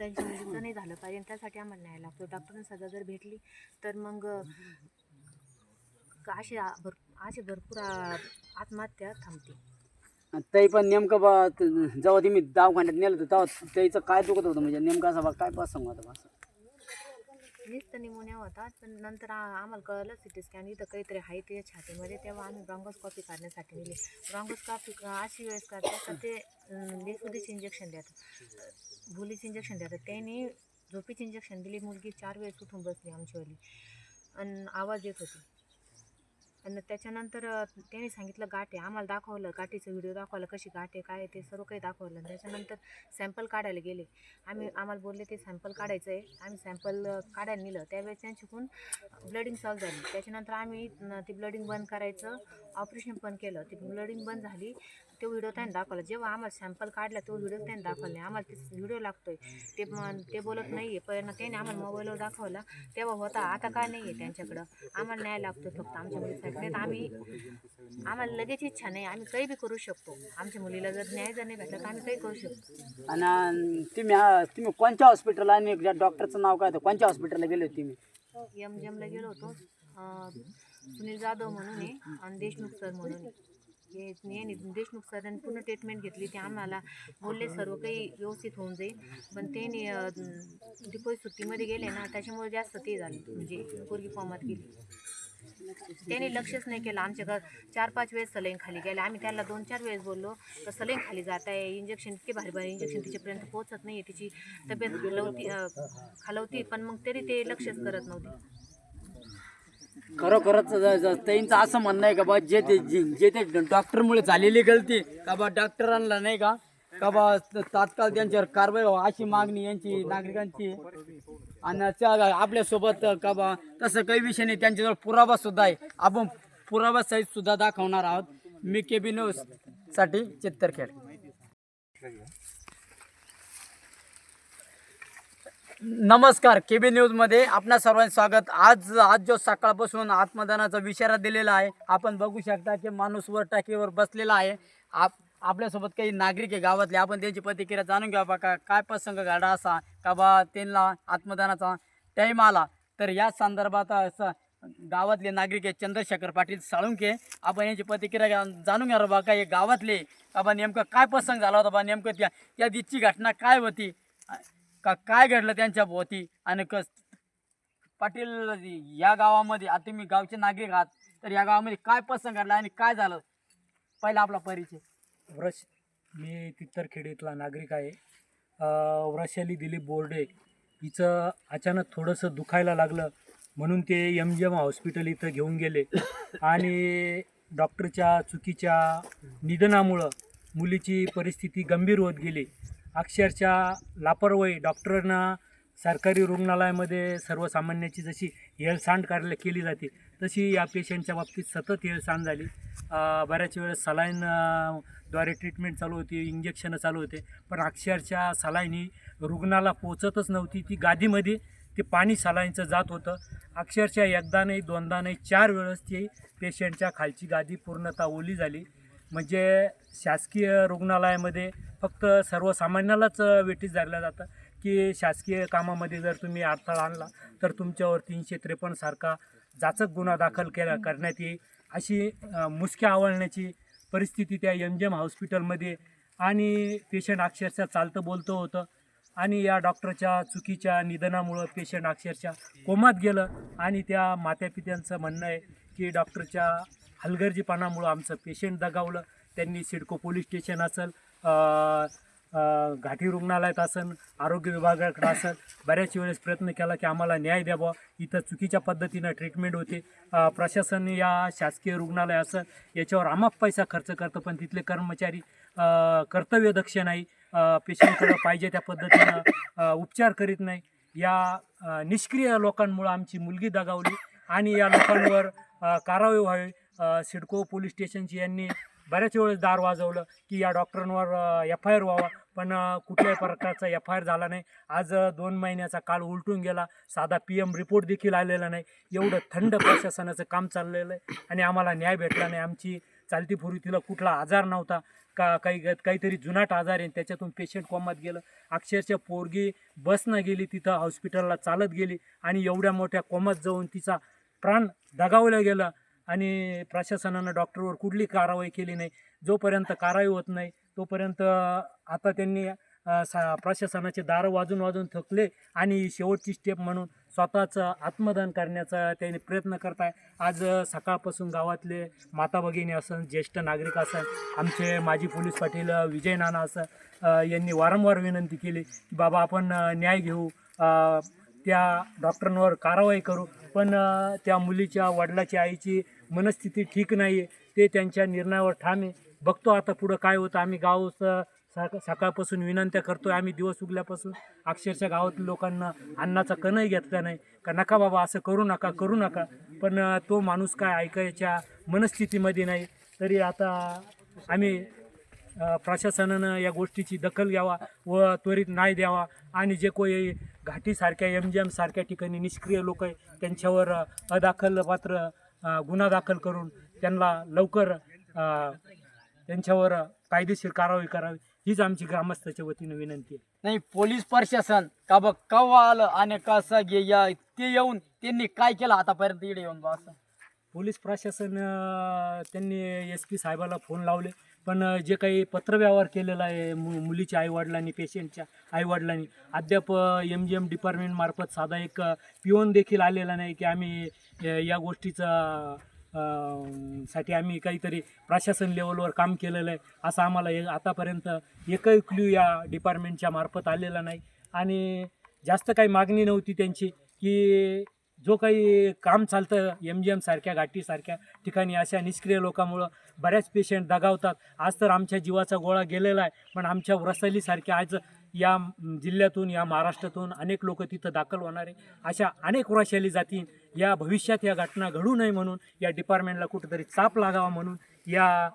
त्यांच्या मुलीचं नाही झालं पाहिजे. त्यासाठी आम्हाला न्याय लागतो. डॉक्टरांना सजा जर भेटली तर मग अ, अशी आ- भर अशी भरपूर आत्महत्या थांबते. तरी पण नेमकं बा जेव्हा तुम्ही दवाखान्यात नेलं होतं तेव्हा त्याचं काय दुखत होतं? म्हणजे नेमकं असं बा काय प्रसंग होता बा असं? नुसतं निमोनिया होता पण नंतर आम्हाला कळलं सिटी स्कॅन. इथं काहीतरी आहे ते छातीमध्ये. तेव्हा आम्ही ब्रॉन्गोस्कॉपी काढण्यासाठी नेली. ब्रॉन्गोस्कॉपी अशी वेळेस काढतात तर ते लेसुदीच इंजेक्शन देतात भुलीचं इंजेक्शन देतात त्याने झोपीची इंजेक्शन दिली. मुलगी चार वेळेस उठून बसली आमचीवाली आणि आवाज येत होती. आणि त्याच्यानंतर त्याने सांगितलं गाठ आहे. आम्हाला दाखवलं गाठीचं व्हिडिओ दाखवला कशी गाठ आहे काय ते सर्व काही दाखवलं. त्याच्यानंतर सॅम्पल काढायला गेले. आम्ही आम्हाला बोलले ते सॅम्पल काढायचं आहे. आम्ही सॅम्पल काढायला नेलं. त्यावेळेस त्यांच्याकडून ब्लडिंग सॉल्व झाली. त्याच्यानंतर आम्ही ते ती ब्लडिंग बंद करायचं ऑपरेशन पण केलं. ती ब्लडिंग बंद झाली. तो व्हिडिओ त्यांनी दाखवला. जेव्हा आम्हाला सॅम्पल काढला तो व्हिडिओ त्यांनी दाखवला. नाही आम्हाला ते व्हिडिओ लागतोय. ते ते बोलत नाही आहे पण त्याने आम्हाला मोबाईलवर दाखवला. तेव्हा होता आता काय नाही आहे त्यांच्याकडं. आम्हाला न्याय लागतो फक्त आमच्या मुलीसाठी. नाही तर आम्ही आम्हाला लगेच इच्छा नाही. आम्ही काही बी करू शकतो. आमच्या मुलीला जर न्याय जर नाही भेटला तर आम्ही काही करू शकतो. आणि तुम्ही हा- तुम्ही कोणत्या हॉस्पिटलला आणि ज्या डॉक्टरचं नाव काय होतं? कोणत्या हॉस्पिटलला गेले होते तुम्ही? एम जेमला गेलो होतो. अं, सुनील जाधव म्हणून आहे. आणि देशमुख सर म्हणून आहे. हे देशमुख सरांनी पूर्ण ट्रीटमेंट घेतली ते आम्हाला. बोलले सर्व काही व्यवस्थित होऊन जाईल. पण त्यांनी डिपोज सुट्टीमध्ये गेले ना त्याच्यामुळे जास्त ते झालं. म्हणजे पोरगी फॉर्मात गेली. त्यांनी लक्षच नाही केलं. आमच्या घर चार पाच वेळेस सलाईन खाली गेले आम्ही त्याला दोन चार वेळेस बोललो तर सलाईन खाली जात आहे. इंजेक्शन इतके भारी भारी इंजेक्शन तिच्यापर्यंत पोहोचत नाही तिची तब्येत खालवती खालवती. पण मग तरी ते लक्षच करत नव्हते. खरोखरच त्यांचं असं म्हणणं आहे का बा जे ते जे जे ते डॉक्टरमुळे झालेली गलती का बा डॉक्टरांना नाही का? का बा तात्काळ त्यांच्यावर कारवाई व्हावी अशी मागणी यांची नागरिकांची. आणि त्या आपल्यासोबत का बा तसं काही विषय नाही त्यांच्याजवळ पुरावा सुद्धा आहे. आपण पुरावा सहित सुद्धा दाखवणार आहोत. मी केबी न्यूजसाठी चित्तरखेड. नमस्कार केबी न्यूजमध्ये आपणा सर्वांचं स्वागत. आज आज जो सकाळपासून आत्मदानाचा विचारा दिलेला आहे आपण बघू शकता की माणूस वर टाकीवर बसलेला आहे. आप आपल्यासोबत काही नागरिक आहे गावातले आपण त्यांची प्रतिक्रिया जाणून घ्या बा का काय प्रसंग घडा असा का बा त्यांना आत्मदानाचा टाईम आला. तर या संदर्भात असं गावातले नागरिक आहे चंद्रशेखर पाटील साळुंके आपण यांची प्रतिक्रिया जाणून घ्या बा का हे गावातले का बा नेमकं काय प्रसंग झाला होता बा नेमकं त्या त्या दिवशी घटना काय होती? का काय घडलं त्यांच्या भोवती? आणि कस पाटील या गावामध्ये आता मी गावचे नागरिक आहात तर या गावामध्ये काय प्रसंग घडला आणि काय झालं? पहिला आपला परिचय. व्रश मी तित्तरखेडीतला नागरिक आहे. अ, वृषाली दिलीप बोर्डे हिचं अचानक थोडंसं दुखायला लागलं. म्हणून ते एम जी एम हॉस्पिटल इथं घेऊन गेले. आणि डॉक्टरच्या चुकीच्या निधनामुळं मुलीची परिस्थिती गंभीर होत गेली. अक्षरशः लापरवाही. डॉक्टरांना सरकारी रुग्णालयामध्ये सर्वसामान्याची जशी हेळसांड कार्य केली जाते तशी या पेशंटच्या बाबतीत सतत हेळसांड झाली. बऱ्याच वेळेस सलाईन द्वारे ट्रीटमेंट चालू होती इंजेक्शनं चालू होते. पण अक्षरशः सलाईन ही रुग्णाला पोचतच नव्हती. ती गादीमध्ये ते पाणी सलाईनचं जात होतं. अक्षरशः एकदा नाही दोनदा नाही चार वेळेस ती पेशंटच्या खालची गादी पूर्णतः ओली झाली. म्हणजे शासकीय रुग्णालयामध्ये फक्त सर्वसामान्यालाच वेटीस धरलं जातं की शासकीय कामामध्ये जर तुम्ही अडथळा आणला तर तुमच्यावर तीनशे त्रेपन्न सारखा जाचक गुन्हा दाखल केला करण्यात येईल. अशी मुसक्या आवळण्याची परिस्थिती त्या एम जी एम हॉस्पिटलमध्ये आणि पेशंट अक्षरशः चालतं बोलतं होतं आणि या डॉक्टरच्या चुकीच्या निधनामुळं पेशंट अक्षरशः कोमात गेलं आणि त्या मातापित्यांचं म्हणणं आहे की डॉक्टरच्या हलगर्जीपणामुळं आमचं पेशंट दगावलं. त्यांनी सिडको पोलीस स्टेशन असेल घाटी रुग्णालयात असेल आरोग्य विभागाकडे असेल बऱ्याच वेळेस प्रयत्न केला की आम्हाला न्याय द्यावा. इथं चुकीच्या पद्धतीनं ट्रीटमेंट होते. प्रशासन या शासकीय रुग्णालय असं याच्यावर आमाप पैसा खर्च करतं पण तिथले कर्मचारी कर्तव्यदक्ष नाही. पेशंटकडं पाहिजे त्या पद्धतीनं उपचार करीत नाही. या निष्क्रिय लोकांमुळं आमची मुलगी दगावली आणि या लोकांवर कारवाई व्हावी. सिडको पोलीस स्टेशनची यांनी बऱ्याच वेळेस दार वाजवलं की या डॉक्टरांवर एफ आय आर व्हावा. पण कुठल्याही प्रकारचा एफ आय आर झाला नाही. आज दोन महिन्याचा काळ उलटून गेला. साधा पी एम रिपोर्ट देखील आलेला नाही. एवढं थंड प्रशासनाचं काम चाललेलं आहे आणि आम्हाला न्याय भेटला नाही. आमची चालती तिला कुठला आजार नव्हता. का काही काहीतरी जुनाट आजार आहे त्याच्यातून पेशंट कोमात गेलं. अक्षरशः पोरगी बसनं गेली तिथं हॉस्पिटलला चालत गेली आणि एवढ्या मोठ्या कोमात जाऊन तिचा प्राण दगावला गेला. आणि प्रशासनानं डॉक्टरवर कुठली कारवाई केली नाही जोपर्यंत कारवाई होत नाही तोपर्यंत आता त्यांनी सा प्रशासनाचे दारं वाजून वाजून थकले आणि शेवटची स्टेप म्हणून स्वतःचं आत्मदान करण्याचा त्यांनी प्रयत्न करत आहे आज सकाळपासून गावातले माता भगिनी असं ज्येष्ठ नागरिक असं आमचे माजी पोलीस पाटील विजय नाना असं यांनी वारंवार विनंती केली की बाबा आपण न्याय घेऊ. त्या डॉक्टरांवर कारवाई करू. पण त्या मुलीच्या वडिलाची आईची मनस्थिती ठीक नाही आहे ते त्यांच्या निर्णयावर ठाम आहे. बघतो आता पुढं काय होतं. आम्ही गाव सका- सकाळपासून विनंत्या आहे आम्ही दिवस उगल्यापासून अक्षरशः गावातील लोकांना अन्नाचा कणही घेतला नाही. का नका बाबा असं करू नका करू नका. पण तो माणूस काय ऐकायच्या मनस्थितीमध्ये नाही. तरी आता आम्ही प्रशासनानं या गोष्टीची दखल घ्यावा व त्वरित न्याय द्यावा. आणि जे कोणी घाटीसारख्या एम जी एम सारख्या ठिकाणी निष्क्रिय लोक आहे. त्यांच्यावर अ, अदाखल पात्र अ, गुन्हा दाखल करून त्यांना लवकर त्यांच्यावर कायदेशीर कारवाई करावी हीच आमची ग्रामस्थाच्या वतीनं विनंती आहे. नाही पोलीस प्रशासन का बघ कवा आलं आणि कसं गे या ते येऊन त्यांनी काय केलं आतापर्यंत इकडे येऊन बा असं. पोलीस प्रशासन अ, त्यांनी एस पी साहेबाला फोन लावले. पण जे काही पत्रव्यवहार केलेला आहे मु मुलीच्या आईवडिलांनी पेशंटच्या आईवडिलांनी अद्याप एम जी एम डिपार्टमेंटमार्फत साधा एक पिओन देखील आलेला नाही की आम्ही या गोष्टीचा साठी आम्ही काहीतरी प्रशासन लेवलवर काम केलेलं आहे असं आम्हाला हे आतापर्यंत एकही क्ल्यू या डिपार्टमेंटच्या मार्फत आलेला नाही. आणि जास्त काही मागणी नव्हती त्यांची की जो काही काम चालतं एम जी एमसारख्या घाटीसारख्या ठिकाणी अशा निष्क्रिय लोकांमुळं बऱ्याच पेशंट दगावतात. आज तर आमच्या जीवाचा गोळा गेलेला आहे. पण आमच्या व्रसलीसारख्या आज या जिल्ह्यातून या महाराष्ट्रातून अनेक लोक तिथं दाखल होणार आहे. अशा अनेक वृषाली जाती या भविष्यात या घटना घडू नये म्हणून या डिपार्टमेंटला कुठंतरी चाप लागावा म्हणून या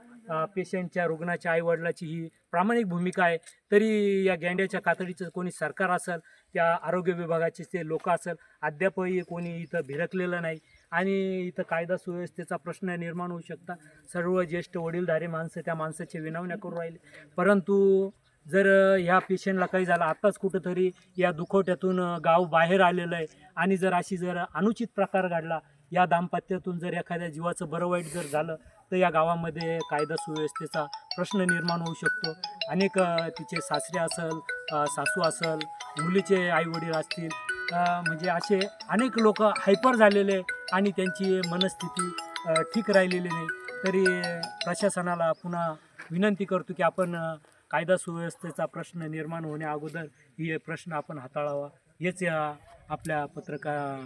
पेशंटच्या रुग्णाच्या आईवडिलाची ही प्रामाणिक भूमिका आहे. तरी या गेंड्याच्या कातडीचं कोणी सरकार असेल त्या आरोग्य विभागाचे ते लोक असेल अद्यापही कोणी इथं भिरकलेलं नाही. आणि इथं कायदा सुव्यवस्थेचा प्रश्न निर्माण होऊ शकता. सर्व ज्येष्ठ वडीलधारी माणसं त्या माणसाची विनवण्या करू राहिले. परंतु जर ह्या पेशंटला काही झालं आत्ताच कुठंतरी या दुखवट्यातून गाव बाहेर आलेलं आहे. आणि जर अशी जर अनुचित प्रकार घडला या दाम्पत्यातून जर एखाद्या जीवाचं बरं वाईट जर झालं तर या गावामध्ये कायदा सुव्यवस्थेचा प्रश्न निर्माण होऊ शकतो. अनेक तिचे सासरे असेल सासू असेल मुलीचे आईवडील असतील म्हणजे असे अनेक लोक हायपर झालेले आणि त्यांची मनस्थिती ठीक राहिलेली नाही. तरी प्रशासनाला पुन्हा विनंती करतो की आपण कायदा सुव्यवस्थेचा प्रश्न निर्माण होण्या अगोदर हे प्रश्न आपण हाताळावा. हेच आपल्या पत्रकार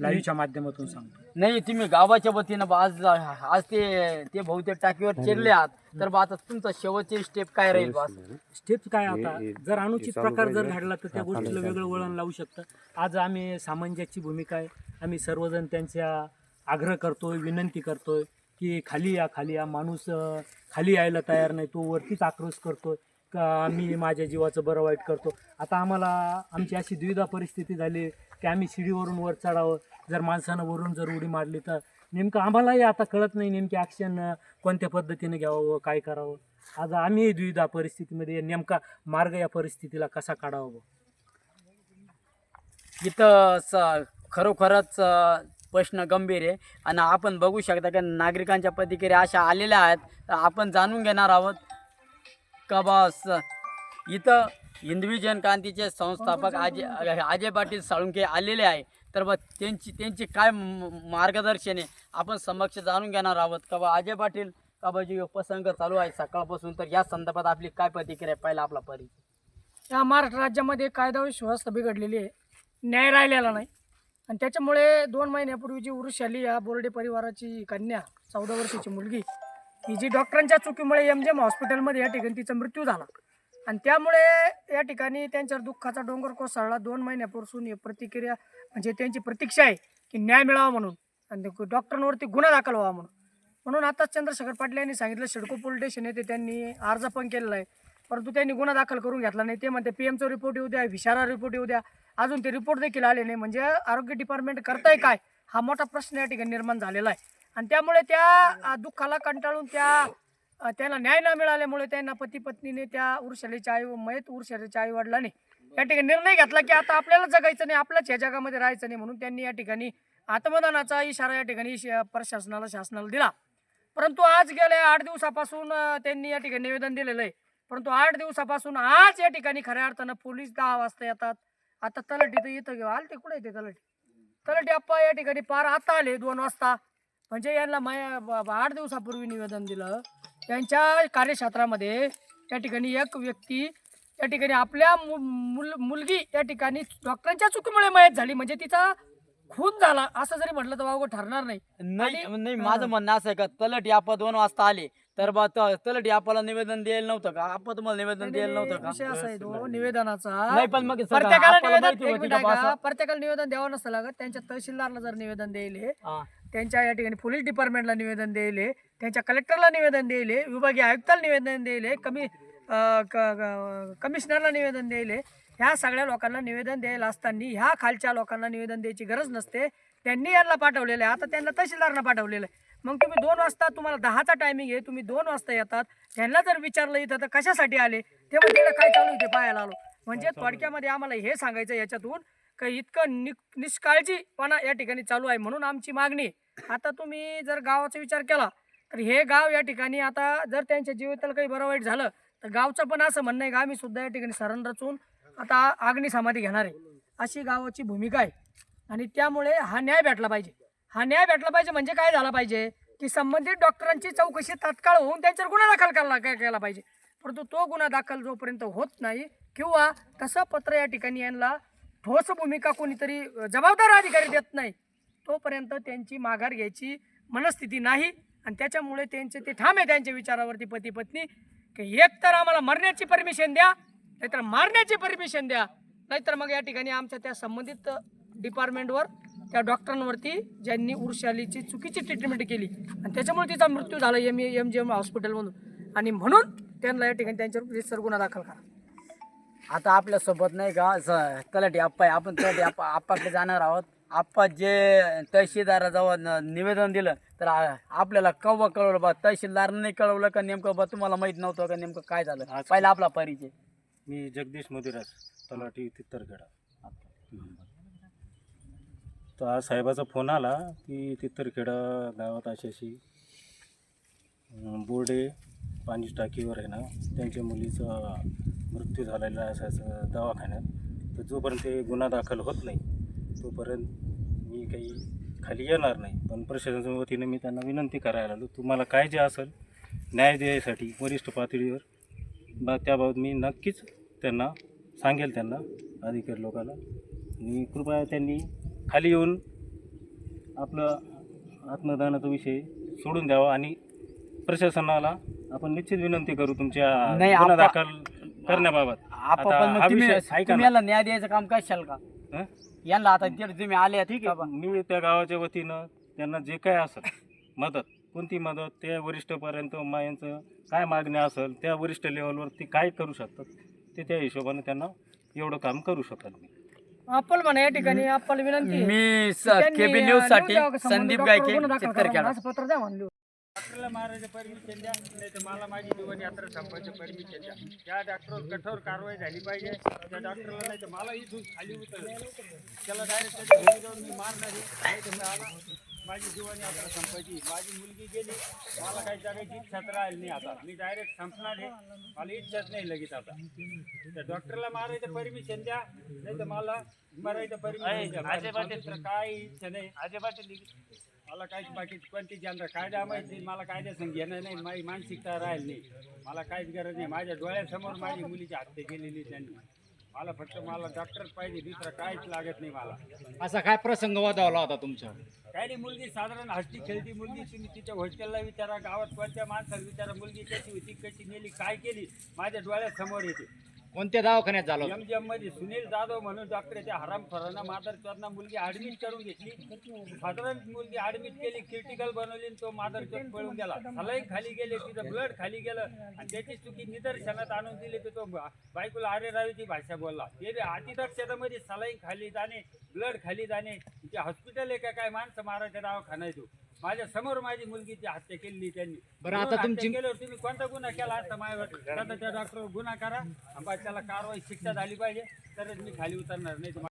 लाईव्हच्या माध्यमातून सांगतो. नाही तुम्ही गावाच्या वतीनं बा आज आज ते ते बहुतेक टाकीवर चिरले आहात तर बा आता तुमचं शेवटची स्टेप काय राहील बा? काय आता? जर अनुचित प्रकार जर घडला तर त्या गोष्टीला वेगळं वळण लावू शकतं. आज आम्ही सामंजस्याची भूमिका आहे. आम्ही सर्वजण त्यांच्या आग्रह करतोय विनंती करतोय की खाली या खाली या. माणूस खाली यायला तयार नाही. तो वरतीच आक्रोश करतोय. का मी माझ्या जीवाचं बरं वाईट करतो? आता आम्हाला आमची अशी द्विधा परिस्थिती झाली. की आम्ही शिडीवरून वर चढावं. जर माणसानं वरून जर उडी मारली तर नेमकं आम्हालाही आता कळत नाही नेमकी ॲक्शन कोणत्या पद्धतीने घ्यावं काय करावं. आज आम्ही द्विधा परिस्थितीमध्ये नेमका मार्ग या परिस्थितीला कसा काढावा? इथं स खरोखरच प्रश्न गंभीर आहे. आणि आपण बघू शकता की नागरिकांच्या प्रतिक्रिया अशा आलेल्या आहेत. तर आपण जाणून घेणार आहोत. का बस इथं हिंदवी जनक्रांतीचे संस्थापक अजय अजय पाटील साळुंके आलेले आहे. तर बा त्यांची त्यांची काय मार्गदर्शने मार्गदर्शन आहे? आपण समक्ष जाणून घेणार आहोत. का बा अजय पाटील? का बा उपसंग चालू आहे सकाळपासून? तर या संदर्भात आपली काय प्रतिक्रिया पहिला आपला परिचय. या महाराष्ट्र राज्यामध्ये कायदा व सुव्यवस्था बिघडलेली आहे. न्याय राहिलेला नाही. आणि त्याच्यामुळे दोन महिन्यापूर्वी जी उरुष आली या बोर्डे परिवाराची कन्या चौदा वर्षाची मुलगी ही जी डॉक्टरांच्या चुकीमुळे एम जे एम हॉस्पिटलमध्ये या ठिकाणी तिचा मृत्यू झाला. आणि त्यामुळे या ठिकाणी त्यांच्यावर दुःखाचा डोंगर कोसळला. दोन महिन्यापासून ही प्रतिक्रिया म्हणजे त्यांची प्रतीक्षा आहे की न्याय मिळावा म्हणून आणि ते डॉक्टरांवरती गुन्हा दाखल व्हावा म्हणून. म्हणून आता चंद्रशेखर पाटील यांनी सांगितलं सिडको पोलीस स्टेशन येथे त्यांनी अर्ज पण केलेला आहे. परंतु त्यांनी गुन्हा दाखल करून घेतला नाही. ते म्हणते पी एमचा रिपोर्ट येऊ द्या विशारा रिपोर्ट येऊ द्या. अजून ते रिपोर्ट देखील आले नाही. म्हणजे आरोग्य डिपार्टमेंट करताय काय? हा मोठा प्रश्न या ठिकाणी निर्माण झालेला आहे. आणि त्यामुळे त्या दुःखाला कंटाळून त्या त्यांना न्याय न मिळाल्यामुळे त्यांना पती पत्नीने त्या उर्शालीच्या आई मयत उर्शालीच्या आई वडिलांनी या ठिकाणी निर्णय घेतला की आता आपल्याला जगायचं नाही आपल्याच या जगामध्ये राहायचं नाही म्हणून त्यांनी या ठिकाणी आत्मदानाचा इशारा या ठिकाणी प्रशासनाला शासनाला दिला. परंतु आज गेल्या आठ दिवसापासून त्यांनी या ठिकाणी निवेदन दिलेलं आहे. परंतु आठ दिवसापासून आज या ठिकाणी खऱ्या अर्थानं पोलीस दहा वाजता येतात. आता तलटी तर इथं घेऊ आल ते कुठे येते तलटी तलटी आप्पा या ठिकाणी पार आता आले दोन वाजता. म्हणजे यांना आठ दिवसापूर्वी निवेदन दिलं. त्यांच्या कार्यक्षेत्रामध्ये त्या ठिकाणी एक व्यक्ती त्या ठिकाणी आपल्या मु- मुल मुलगी या ठिकाणी डॉक्टरांच्या चुकीमुळे मयत झाली. म्हणजे तिचा खून झाला असं जरी म्हटलं तर वावगं ठरणार नाही. नाही माझं म्हणणं असं आहे का तलट यापा दोन वाजता आले. तर बा तलट यापाला निवेदन द्यायला नव्हतं का? आपा तुम्हाला निवेदन द्यायला नव्हतं का? विषय असा आहे तो निवेदनाचा. नाही पण मग सगळं प्रत्येकाला निवेदन माहिती एक होती मिनिट का बा ऐका, असं? प्रत्येकाला निवेदन द्यावं नसतं लागत. त्यांच्या तहसीलदारला जर निवेदन द्यायले हा. त्यांच्या या ठिकाणी पोलीस डिपार्टमेंटला निवेदन द्यायले त्यांच्या कलेक्टरला निवेदन द्यायले विभागीय आयुक्ताला निवेदन द्यायले कमी कमिशनरला निवेदन द्यायले ह्या सगळ्या लोकांना निवेदन द्यायला असताना ह्या खालच्या लोकांना निवेदन द्यायची गरज नसते. त्यांनी यांना पाठवलेलं आहे. आता त्यांना तहसीलदारना पाठवलेलं आहे. मग तुम्ही दोन वाजता तुम्हाला दहाचा टायमिंग आहे. तुम्ही दोन वाजता येतात. त्यांना जर विचारलं इथं तर कशासाठी आले? ते तिकडे काय चालू ते पाहायला आलो. म्हणजे थोडक्यामध्ये आम्हाला हे सांगायचं याच्यातून का इतकं नि निष्काळजीपणा या ठिकाणी चालू आहे म्हणून आमची मागणी. आता तुम्ही जर गावाचा विचार केला तर हे गाव या ठिकाणी आता जर त्यांच्या जीविताला काही बरं वाईट झालं तर गावचं पण असं म्हणणं आहे का आम्ही सुद्धा या ठिकाणी सरण रचून आता अग्नी समाधी घेणार आहे. अशी गावाची भूमिका आहे. आणि त्यामुळे हा न्याय भेटला पाहिजे. हा न्याय भेटला पाहिजे म्हणजे काय झाला पाहिजे की संबंधित डॉक्टरांची चौकशी तात्काळ होऊन त्यांच्यावर गुन्हा दाखल केला काय केला पाहिजे. परंतु तो गुन्हा दाखल जोपर्यंत होत नाही किंवा तसं पत्र या ठिकाणी यांना ठोस भूमिका कोणीतरी जबाबदार अधिकारी देत नाही तोपर्यंत त्यांची माघार घ्यायची मनस्थिती नाही. आणि त्याच्यामुळे त्यांचे ते ठाम आहे त्यांच्या विचारावरती पती पत्नी की एक तर आम्हाला मरण्याची परमिशन द्या नाहीतर मारण्याची परमिशन द्या. नाहीतर मग या ठिकाणी आमच्या त्या संबंधित डिपार्टमेंटवर त्या डॉक्टरांवरती ज्यांनी उर्शालीची चुकीची ट्रीटमेंट केली. आणि त्याच्यामुळे तिचा मृत्यू झाला एम एम जी एम हॉस्पिटलमधून आणि म्हणून त्यांना या ठिकाणी त्यांच्यावर रिसर गुन्हा दाखल करा. आता आपल्यासोबत नाही का तलाठी आप्पा आहे. आपण तलाठी आप्पा आप्पाकडे जाणार आहोत. आप्पा जे तहसीलदाराजवळ निवेदन दिलं तर आपल्याला कव्वा कळवलं बा. तहसीलदारने नाही कळवलं का नेमकं बा? तुम्हाला माहीत नव्हतं का नेमकं काय झालं? आज- पहिला आपला परिचय. मी जगदीश मधुराज तलाठी तित्तरखेडा. तर आज साहेबाचा फोन आला की तित्तरखेडा गावात अशी अशी अं, बोर्डे पाणी टाकीवर आहे ना त्यांच्या मुलीचा मृत्यू झालेला असायचं दवाखान्यात. तर जोपर्यंत ते गुन्हा दाखल होत नाही तोपर्यंत मी काही खाली येणार नाही. पण प्रशासनाच्या वतीनं मी त्यांना विनंती करायला आलो. तुम्हाला काय जे असेल न्याय द्यायसाठी वरिष्ठ पातळीवर बा त्याबाबत मी नक्कीच त्यांना सांगेल त्यांना अधिकारी लोकांना. आणि कृपया त्यांनी खाली येऊन आपलं आत्मदानाचा विषय सोडून द्यावा आणि प्रशासनाला आपण निश्चित विनंती करू तुमच्या नाही, गुन्हा दाखल करण्याबाबत. आता हा विषय ऐका ना. न्याय द्यायचं काम करशाल का? हं? यांना आता तिकडे तुम्ही आले ठीक आहे मी त्या गावाच्या वतीनं त्यांना जे काय असेल मदत कोणती मदत त्या वरिष्ठपर्यंत यांचं काय मागणी असेल त्या वरिष्ठ लेवलवर ती काय करू शकतात ते त्या हिशोबाने त्यांना एवढं काम करू शकाल मी आपण म्हणा या ठिकाणी आपल्याला विनंती आहे. मी त्यांनी, केबी न्यूजसाठी संदीप गायके पत्र द्या म्हणलं डॉक्टरला मारायचं परमिशन द्या नाही तर मला माझी जीवन यात्रा संपायचं परमिशन द्या त्या डॉक्टरवर कठोर कारवाई झाली पाहिजे. त्या डॉक्टरला नाही तर मला इथून खाली उतर त्याला डायरेक्ट त्याच्या घरी जाऊन मी मारणार आहे. नाही तर माझी जीवन यात्रा संपायची माझी मुलगी गेली मला काही जगायची इच्छाच राहिली नाही आता. मी डायरेक्ट संपणार आहे. मला इच्छाच नाही लगेच आता. त्या डॉक्टरला मारायचं परमिशन द्या नाही तर मला मरायचं परमिशन द्या. काय इच्छा नाही. मला काहीच बाकी कोणती जनता कायदा माहिती नाही, मला कायदा संग घेणं नाही. माझी मानसिकता राहील नाही. मला काहीच गरज नाही. माझ्या डोळ्यासमोर माझी मुलीची हत्या केलेली त्यांनी. मला फक्त मला डॉक्टर पाहिजे दुसरं काहीच लागत नाही मला. असा काय प्रसंग वादावला होता तुमच्या? काही नाही मुलगी साधारण हसती खेळती मुलगी तुम्ही तिच्या हॉस्टेलला विचारा गावात कोणत्या माणसाला विचारा मुलगी कशी होती कशी नेली काय केली माझ्या डोळ्यासमोर येते. कोणत्या दवाखान्यात झालं मध्ये सुनील जाधव म्हणून डॉक्टर हराम फराना मादर चोरना मुलगी ऍडमिट करून घेतली. साधारण मुलगी ऍडमिट केली क्रिटिकल बनवली आणि तो मादर चोर पळून गेला. सलाईन खाली गेले तिचं ब्लड खाली गेलं आणि त्याची चुकी निदर्शनात आणून दिली तर तो बा- बायकोला आरे रावीची भाषा बोलला. ते बी अतिदक्षतेमध्ये सलाईन खाली जाणे ब्लड खाली जाणे ते हॉस्पिटल आहे का काय माणसं मारायच्या दवाखाना आहे तो माझ्यासमोर माझी मुलगीची हत्या केली त्यांनी. बरं, आता म्हणून हत्या तुमची- केल्यावर तुम्ही कोणता गुन्हा केला असता माझ्यावर? आता त्या डॉक्टर गुन्हा करा. आणि बा त्याला कारवाई शिक्षा झाली पाहिजे. तरच मी खाली उतरणार नाही तर